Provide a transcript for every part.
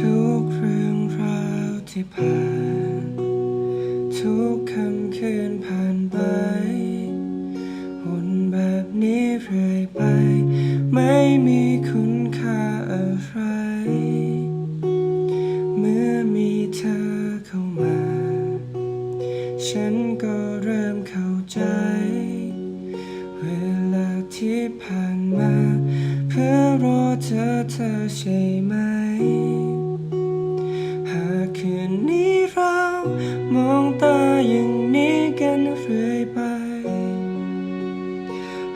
ทุกเรื่องราวที่ผ่าน ทุกคำคืนผ่านไปวนแบบนี้เรื่อยไป ไม่มีคุณค่าอะไร เมื่อมีเธอเข้ามา ฉันก็เริ่มเข้าใจ เวลาที่ผ่านมา เพื่อรอเธอเธอใช่ไหม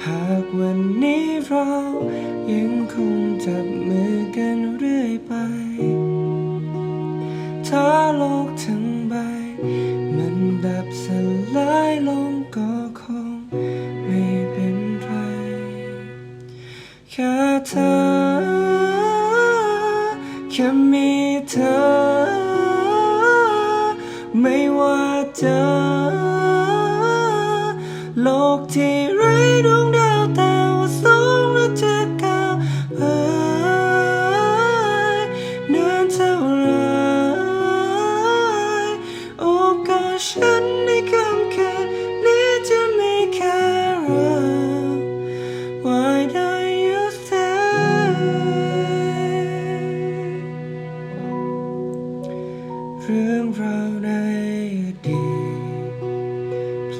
หากวันนี้เรายังคงจับมือกันเรื่อยไป ถ้าโลกทั้งใบ มันดับสลายลงก็คงไม่เป็นไรแค่เธอแค่มีเธอ ไม่ว่าเจอโลกที่ไร้ดวง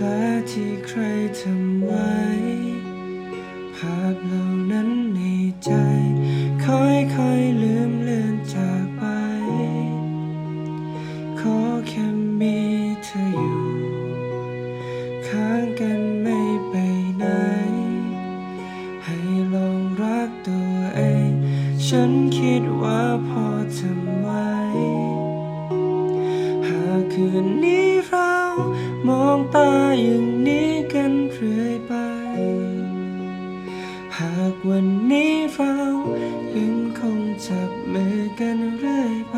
ลที่ใครทำไว้ ภาพเหล่านั้นในใจ ค่อยๆลืมเลือนจากไป ขอแค่มีเธออยู่ ข้างกันไม่ไปไหน ให้ลองรักตัวเอง ฉันคิดว่าพอทำไว้ หากคืนนี้ มองตาอย่างนี้กันเรื่อยไป หากวันนี้เรายังคงจับมือกันเรื่อยไป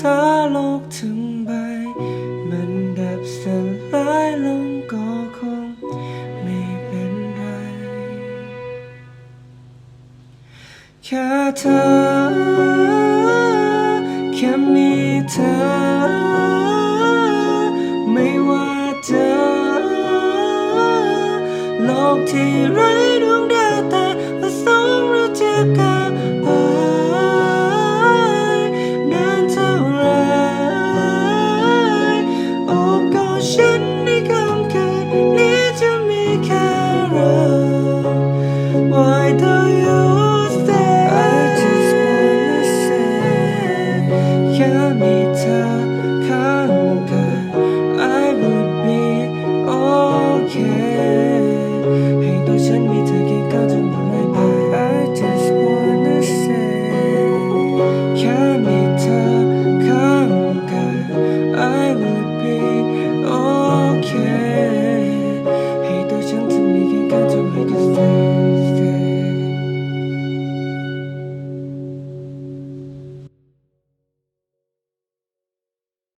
ถ้าโลกถึงใบ มันดับสลายลงก็คงไม่เป็นไร แค่เธอ แค่มีเธอ กที่ไร้ดวง